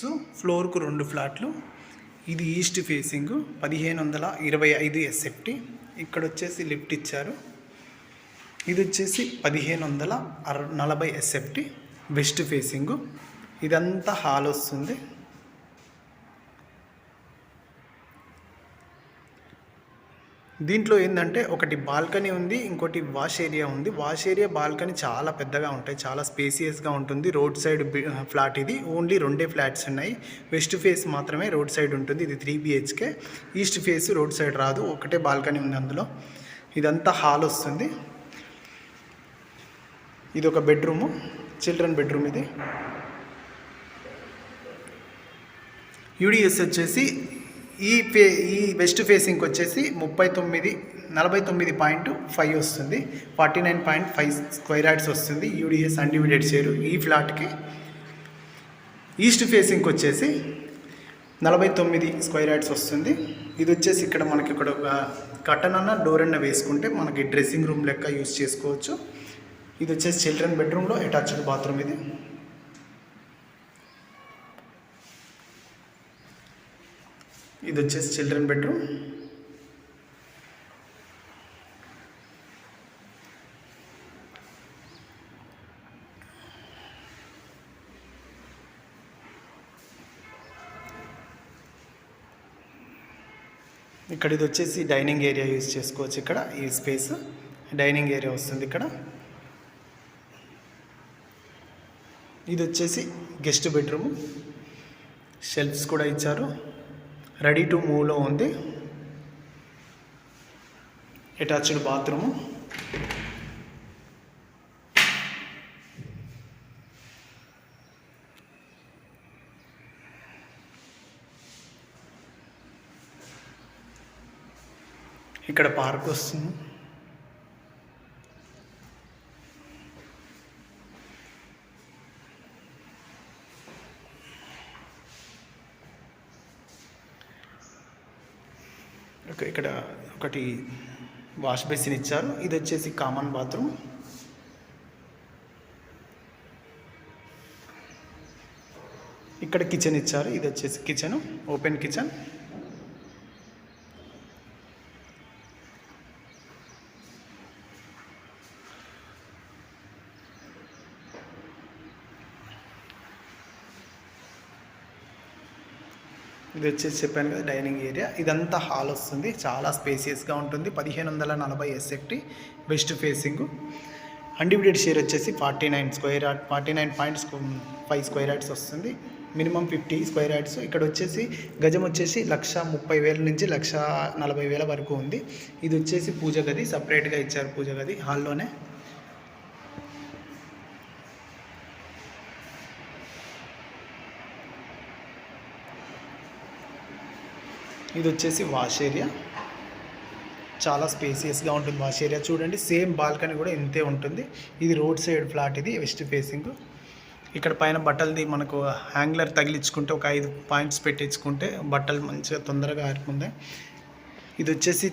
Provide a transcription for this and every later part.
So ఫ్లోర్కు రెండు ఫ్లాట్లు. ఇది ఈస్ట్ ఫేసింగ్ పదిహేను వందల ఇరవై ఐదు ఎస్ఎఫ్టి. ఇక్కడ వచ్చేసి లిఫ్ట్ ఇచ్చారు. ఇది వచ్చేసి పదిహేను వందల అర నలభై ఎస్ఎఫ్టి వెస్ట్ ఫేసింగ్. ఇదంతా హాల్ వస్తుంది. దీంట్లో ఏంటంటే ఒకటి బాల్కనీ ఉంది ఇంకోటి వాష్ ఏరియా ఉంది. వాష్ ఏరియా బాల్కనీ చాలా పెద్దగా ఉంటాయి చాలా స్పేసియస్గా ఉంటుంది. రోడ్ సైడ్ ఫ్లాట్ ఇది. ఓన్లీ రెండే ఫ్లాట్స్ ఉన్నాయి. వెస్ట్ ఫేస్ మాత్రమే రోడ్ సైడ్ ఉంటుంది. ఇది three BHK. East face road side రాదు. ఒకటే బాల్కనీ ఉంది అందులో. ఇదంతా హాల్ వస్తుంది. ఇది ఒక బెడ్రూము. చిల్డ్రన్ బెడ్రూమ్ ఇది. యూడిఎస్ వచ్చేసి ఈ ఫే ఈ వెస్ట్ ఫేసింగ్కి వచ్చేసి ముప్పై తొమ్మిది నలభై తొమ్మిది పాయింట్ ఫైవ్ వస్తుంది. Forty nine point five square yards వస్తుంది. యూడిఎస్ అన్డివిడెడ్ షేరు ఈ ఫ్లాట్కి ఈస్ట్ ఫేసింగ్కి వచ్చేసి నలభై తొమ్మిది స్క్వైర్ వస్తుంది. ఇది వచ్చేసి ఇక్కడ మనకి ఇక్కడ ఒక కటన్ అన్న డోర్ అన్న వేసుకుంటే మనకి డ్రెస్సింగ్ రూమ్ లెక్క యూస్ చేసుకోవచ్చు. ఇది వచ్చేసి చిల్డ్రన్ బెడ్రూమ్లో అటాచ్డ్ బాత్రూమ్ ఇది. ఇది వచ్చేసి చిల్డ్రన్ బెడ్రూమ్. ఇక్కడ ఇది వచ్చేసి డైనింగ్ ఏరియా యూజ్ చేసుకోవచ్చు ఇక్కడ ఈ స్పేస్. డైనింగ్ ఏరియా వస్తుంది ఇక్కడ. ఇది వచ్చేసి గెస్ట్ బెడ్రూమ్. షెల్ఫ్స్ కూడా ఇచ్చారు. రెడీ టు మూవ్లో ఉంది. Attached bathroom. ఇక్కడ పార్క్ వస్తుంది. ఇక్కడ ఒకటి వాష్ బేసిన్ ఇచ్చారు. ఇది వచ్చేసి కామన్ బాత్రూమ్. ఇక్కడ కిచెన్ ఇచ్చారు. ఇది వచ్చేసి కిచెన్ ఓపెన్ కిచెన్. ఇది వచ్చేసి చెప్పాను కదా డైనింగ్ ఏరియా. ఇదంతా హాల్ వస్తుంది. చాలా స్పేసియస్గా ఉంటుంది. పదిహేను వందల నలభై SFT west facing. Undivided share వచ్చేసి forty nine square yard forty nine point five square yards వస్తుంది. Minimum fifty square yards. ఇక్కడ వచ్చేసి గజం వచ్చేసి లక్ష ముప్పై వేల నుంచి లక్ష నలభై వేల వరకు ఉంది. ఇది వచ్చేసి పూజ గది. సపరేట్గా ఇచ్చారు పూజ గది హాల్లోనే. ఇది వచ్చేసి వాష్ ఏరియా. చాలా స్పేసియస్గా ఉంటుంది వాష్ ఏరియా. చూడండి సేమ్ బాల్కనీ కూడా ఇంతే ఉంటుంది. ఇది రోడ్ సైడ్ ఫ్లాట్ ఇది వెస్ట్ ఫేసింగ్. ఇక్కడ పైన బట్టలది మనకు హ్యాంగ్లర్ తగిలించుకుంటే ఒక ఐదు పాయింట్స్ పెట్టించుకుంటే బట్టలు మంచిగా తొందరగా ఆరుకుంది. ఇది వచ్చేసి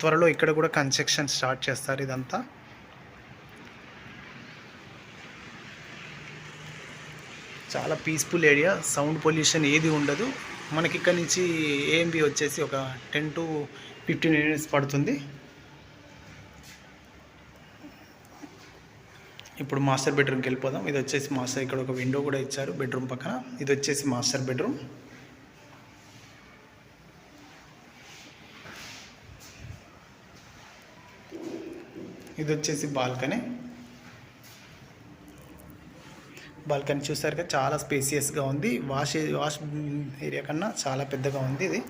త్వరలో ఇక్కడ కూడా కన్స్ట్రక్షన్ స్టార్ట్ చేస్తారు ఇదంతా. చాలా పీస్ఫుల్ ఏరియా సౌండ్ పొల్యూషన్ ఏది ఉండదు. మనకి ఇక్కడ నుంచి ఏఎంబి వచ్చేసి ఒక టెన్ టు ఫిఫ్టీన్ మినిట్స్ పడుతుంది. ఇప్పుడు మాస్టర్ బెడ్రూమ్కి వెళ్ళిపోదాం. ఇది వచ్చేసి మాస్టర్ ఇక్కడ ఒక విండో కూడా ఇచ్చారు బెడ్రూమ్ పక్కన. ఇది వచ్చేసి మాస్టర్ బెడ్రూమ్. ఇది వచ్చేసి బాల్కనీ. బాల్కనీ చూసారుగా చాలా స్పేసియస్గా ఉంది. వాష్ వాష్ ఏరియా కన్నా చాలా పెద్దగా ఉంది ఇది.